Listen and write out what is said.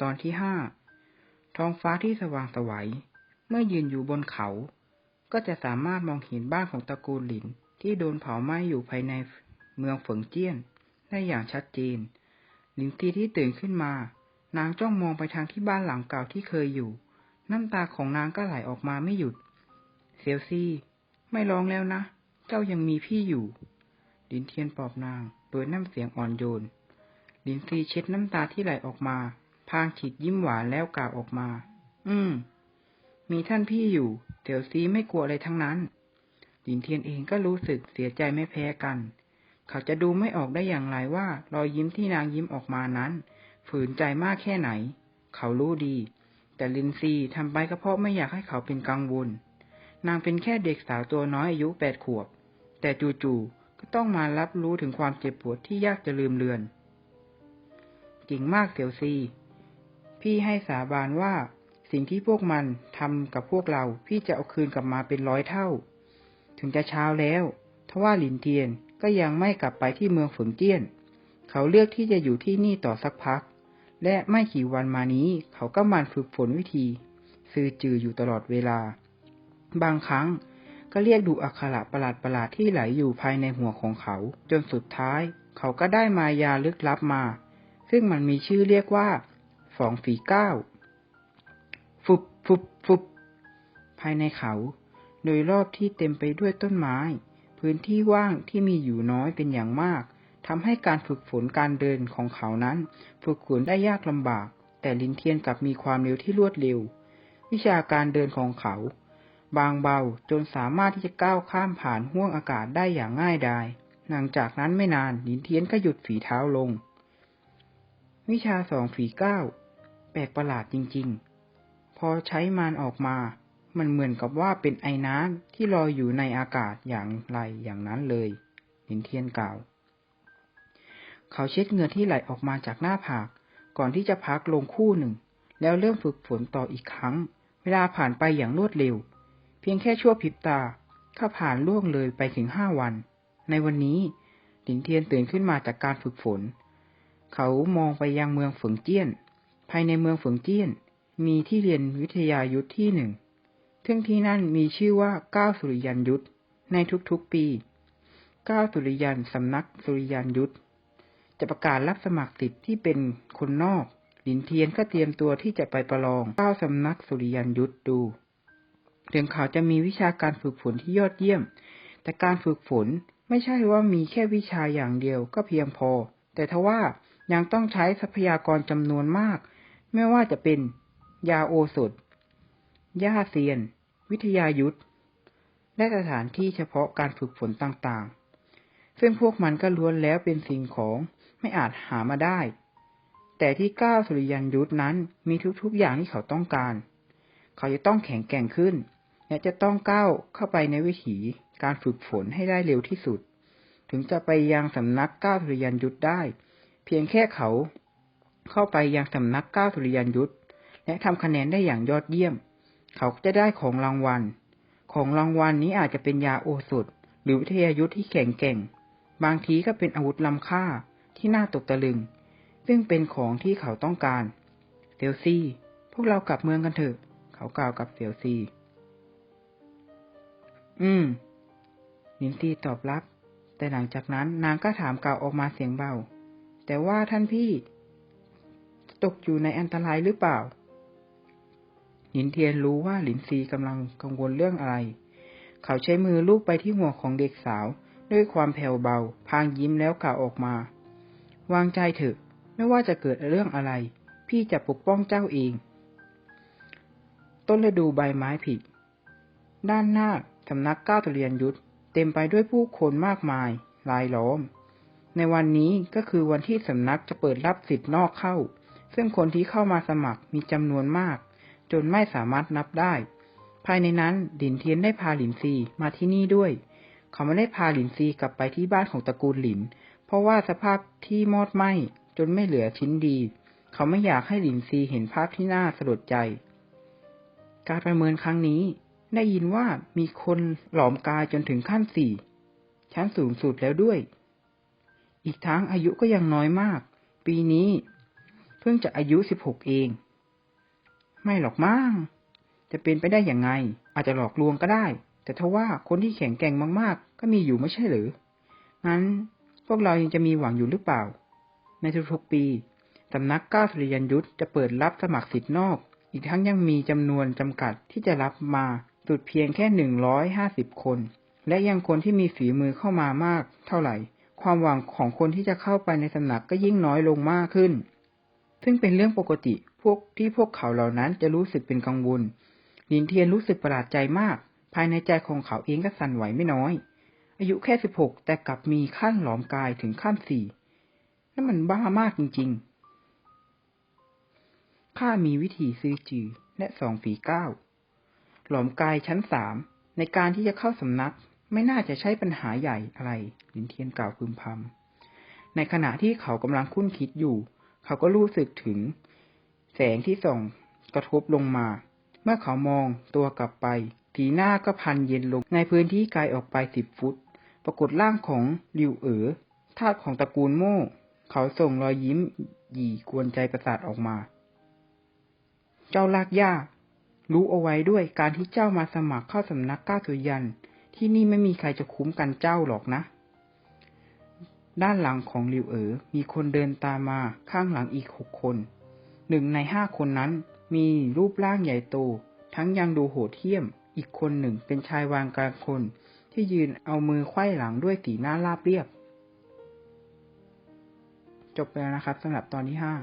ตอนที่ห้าท้องฟ้าที่สว่างสวัยเมื่อยืนอยู่บนเขา ก็จะสามารถมองเห็นบ้านของตระกูลหลินที่โดนเผาไหม้อยู่ภายในเมืองเฟิงเจี้ยน ได้อย่างชัดเจน หลินตีที่ตื่นขึ้นมา นางจ้องมองไปทางที่บ้านหลังเก่าที่เคยอยู่ น้ำตาของนางก็ไหลออกมาไม่หยุด เซียวซี่ ไม่ร้องแล้วนะ เจ้ายังมีพี่อยู่ ลินเทียนปลอบนาง โดยน้ำเสียงอ่อนโยน ลินซีเช็ดน้ำตาที่ไหลออกมา พางฉีดยิ้มหวานแล้วกล่าวออกมา อืม มีท่านพี่อยู่เตียวซีไม่กลัวอะไรทั้งนั้นลินเทียนเองก็รู้สึกเสียใจไม่แพ้กัน เขาจะดูไม่ออกได้อย่างไรว่ารอยยิ้มที่นางยิ้มออกมานั้น ฝืนใจมากแค่ไหน เขารู้ดี แต่ลินซีทำไปก็เพราะไม่อยากให้เขาเป็นกังวล นางเป็นแค่เด็กสาวตัวน้อยอายุแปดขวบ แต่จู่ๆก็ต้องมารับรู้ถึงความเจ็บปวดที่ยากจะลืมเลือนเก่งมากเสี่ยวซี พี่ให้สาบานว่า สิ่งที่พวกมันทำกับพวกเรา พี่จะเอาคืนกลับมาเป็นร้อยเท่า ถึงจะเช้าแล้วทว่าหลินเทียนก็ยังไม่กลับไปที่เมืองฝนเจี้ยน เขาเลือกที่จะอยู่ที่นี่ต่อสักพัก และไม่กี่วันมานี้ เขาก็มันฝึกฝนวิธี ซื้อจืออยู่ตลอดเวลา บางครั้งก็เรียกดูอักขระประหลาดประหลาดที่ไหลอยู่ภายในหัวของเขา จนสุดท้าย เขาก็ได้มายาลึกลับมา ซึ่งมันมีชื่อเรียกว่า สองฝีเก้าฟุบฟุบฟุบภายในเขา โดยรอบที่เต็มไปด้วยต้นไม้ พื้นที่ว่างที่มีอยู่น้อยเป็นอย่างมากทำให้การฝึกฝนการเดินของเขานั้น ฝึกฝนได้ยากลำบาก แต่ลินเทียนกลับมีความเร็วที่รวดเร็ว วิชาการเดินของเขา บางเบาจนสามารถที่จะก้าวข้ามผ่านห้วงอากาศได้อย่างง่ายดายหลังจากนั้นไม่นานลินเทียนก็หยุดฝีเท้าลง วิชาสองฝีเก้า ปลกประหลาดจริง ๆ พอใช้มันออกมา มันเหมือนกับว่าเป็นไอ้น้ำที่ลอยอยู่ในอากาศอย่างไรอย่างนั้นเลยลินเทียนกล่าว เขาเช็ดเหงื่อที่ไหลออกมาจากหน้าผาก ก่อนที่จะพักลงคู่หนึ่ง แล้วเริ่มฝึกฝนต่ออีกครั้ง เวลาผ่านไปอย่างรวดเร็ว เพียงแค่ชั่วพริบตาก็ผ่านล่วงเลยไปถึงห้าวัน ในวันนี้ลินเทียนตื่นขึ้นมาจากการฝึกฝน เขามองไปยังเมืองฝงเจี้ยน ภายในเมืองฝงเจี้ยน มีที่เรียนวิทยายุทธที่หนึ่งซึ่งที่นั่นมีชื่อว่าก้าวสุริยันยุทธในทุกๆปี ก้าวสุริยันสำนักสุริยันยุทธจะประกาศรับสมัครสิทธิ์ที่เป็นคนนอกลินเทียนก็เตรียมตัวที่จะไปประลองก้าวสำนักสุริยันยุทธดูถึงเขาจะมีวิชาการฝึกฝนที่ยอดเยี่ยม แต่การฝึกฝนไม่ใช่ว่ามีแค่วิชาอย่างเดียวก็เพียงพอ แต่ทว่ายังต้องใช้ทรัพยากรจำนวนมาก ไม่ว่าจะเป็น ยาโอสถยาเซียน วิทยายุทธและสถานที่เฉพาะการฝึกฝนต่างๆ ซึ่งพวกมันก็ล้วนแล้วเป็นสิ่งของไม่อาจหามาได้ แต่ที่ก้าวสุริยันยุทธนั้นมีทุกๆอย่างที่เขาต้องการ เขาจะต้องแข็งแกร่งขึ้น และจะต้องก้าวเข้าไปในวิถีการฝึกฝนให้ได้เร็วที่สุด ถึงจะไปยังสำนักก้าวสุริยันยุทธได้ เพียงแค่เขา เข้าไปยังสำนักก้าวสุริยันยุทธและทำคะแนนได้อย่างยอดเยี่ยม เขาจะได้ของรางวัล ของรางวัลนี้อาจจะเป็นยาโอสถหรือวิทยายุทธที่แข็งแกร่ง บางทีก็เป็นอาวุธล้ำค่าที่น่าตกตะลึง ซึ่งเป็นของที่เขาต้องการเซียวซี่ พวกเรากลับเมืองกันเถอะ เขากล่าวกับเซียวซี่ อืมลินซีตอบรับ แต่หลังจากนั้นนางก็ถามกล่าวออกมาเสียงเบา แต่ว่าท่านพี่ ตกอยู่ในอันตรายหรือเปล่า หลินเทียนรู้ว่าหลินซีกำลังกังวลเรื่องอะไร เขาใช้มือลูบไปที่หัวของเด็กสาว ด้วยความแผ่วเบา พางยิ้มแล้วกล่าวออกมา วางใจเถอะ ไม่ว่าจะเกิดเรื่องอะไร พี่จะปกป้องเจ้าเอง ต้นฤดูใบไม้ผลิด้านหน้าสำนักก้าวตเรียนยุทธเต็มไปด้วยผู้คนมากมายรายล้อม ในวันนี้ก็คือวันที่สำนักจะเปิดรับสิทธิ์นอกเข้า ซึ่งคนที่เข้ามาสมัครมีจำนวนมาก จนไม่สามารถนับได้ ภายในนั้นหลินเทียนได้พาหลินซีมาที่นี่ด้วย เขาไม่ได้พาหลินซีกลับไปที่บ้านของตระกูลหลิน เพราะว่าสภาพที่มอดไหม้จนไม่เหลือชิ้นดี เขาไม่อยากให้หลินซีเห็นภาพที่น่าสลดใจ การประเมินครั้งนี้ ได้ยินว่ามีคนหลอมกายจนถึงขั้นสี่ชั้นสูงสุดแล้วด้วย อีกทั้งอายุก็ยังน้อยมาก ปีนี้ พิ่งจะอายุสิบหกเอง ไม่หรอกมั้งจะเป็นไปได้อย่างไง อาจจะหลอกลวงก็ได้ แต่ทว่าคนที่แข็งแกร่งมากๆ ก็มีอยู่ไม่ใช่หรือ งั้นพวกเรายังจะมีหวังอยู่หรือเปล่า ในทุกๆปีสำนักก้าวสุริยันยุทธจะเปิดรับสมัครสิทธิ์นอก อีกทั้งยังมีจำนวนจำกัดที่จะรับมาสุดเพียงแค่หนึ่งร้อยห้าสิบคน และยังคนที่มีฝีมือเข้ามามาก เท่าไหร่ ความหวังของคนที่จะเข้าไปในสำนักก็ยิ่งน้อยลงมากขึ้น ซึ่งเป็นเรื่องปกติพวกที่พวกเขาเหล่านั้นจะรู้สึกเป็นกังวลหลินเทียนรู้สึกประหลาดใจมาก ภายในใจของเขาเองก็สั่นไหวไม่น้อย อายุแค่สิบหกแต่กลับมีขั้นหลอมกายถึงขั้นสี่นั่นมันบ้ามากจริง ๆ ข้ามีวิธีซื้อจือและสองฝีเก้า หลอมกายชั้นสามในการที่จะเข้าสำนักไม่น่าจะใช่ปัญหาใหญ่อะไร ลินเทียนกล่าวพึมพำในขณะที่เขากำลังคุ้นคิดอยู่ เขาก็รู้สึกถึง แสงที่ส่องกระทบลงมา เมื่อเขามองตัวกลับไปสีหน้าก็พันเย็นลงในพื้นที่ไกลออกไปสิบฟุต ปรากฏร่างของริวเอ๋อทาสของตระกูลโม่ เขาส่งรอยยิ้มหยีกวนใจประสาทออกมา เจ้าลากย่า รู้เอาไว้ด้วยการที่เจ้ามาสมัครเข้าสำนักก้าสุยัน ที่นี่ไม่มีใครจะคุ้มกันเจ้าหรอกนะ ด้านหลังของหลิวเอ๋อมีคนเดินตามมาข้างหลังอีกหกคน หนึ่งในห้าคนนั้นมีรูปร่างใหญ่โต ทั้งยังดูโหดเหี้ยม อีกคนหนึ่งเป็นชายวางกลางคน ที่ยืนเอามือไขว้หลังด้วยสีหน้าราบเรียบ จบไปแล้วนะครับสำหรับตอนที่ห้า